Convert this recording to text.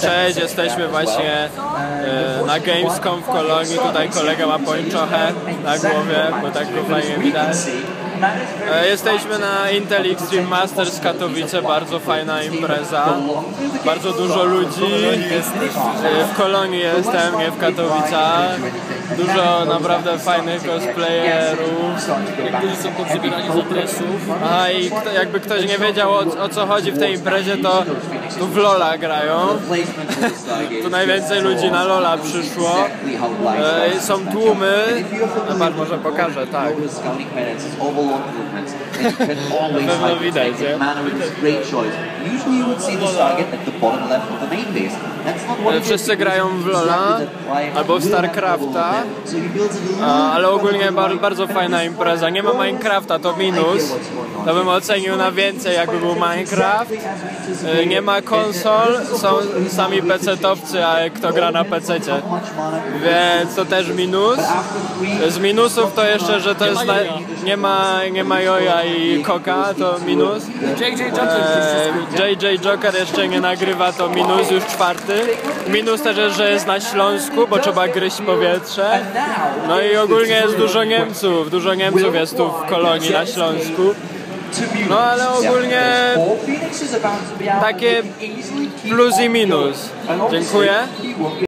Cześć, jesteśmy właśnie e, na Gamescom w Kolonii. Tutaj kolega ma pończochę na głowie, bo tak go fajnie widać. E, Jesteśmy na Intel Extreme Masters Katowice, bardzo fajna impreza. Bardzo dużo ludzi. E, W Kolonii jestem, nie w Katowicach. Dużo naprawdę fajnych cosplayerów. Niektórzy są poprzebierani z adresów. A i kto, jakby ktoś nie wiedział o, o co chodzi w tej imprezie, to tu w Lola grają. tu najwięcej ludzi na Lola przyszło. E, są tłumy. Zobacz, może pokażę, tak. Na pewno widać, nie? E, Wszyscy grają w Lola albo w StarCrafta, ale ogólnie bar, bardzo fajna impreza. Nie ma Minecrafta, to minus. To bym ocenił na więcej, jakby był Minecraft. E, Nie ma konsol, są sami PC-towcy, a kto gra na PC-cie. Więc to też minus. Z minusów to jeszcze, że to jest na, nie ma nie ma Joja i Koka, to minus. JJ Joker JJ Joker jeszcze nie nagrywa, to minus już czwarty. Minus też jest, że jest na Śląsku, bo trzeba gryźć powietrze. No i ogólnie jest dużo Niemców, dużo Niemców jest tu w kolonii na Śląsku. No ale ogólnie takie plus i minus. Dziękuję.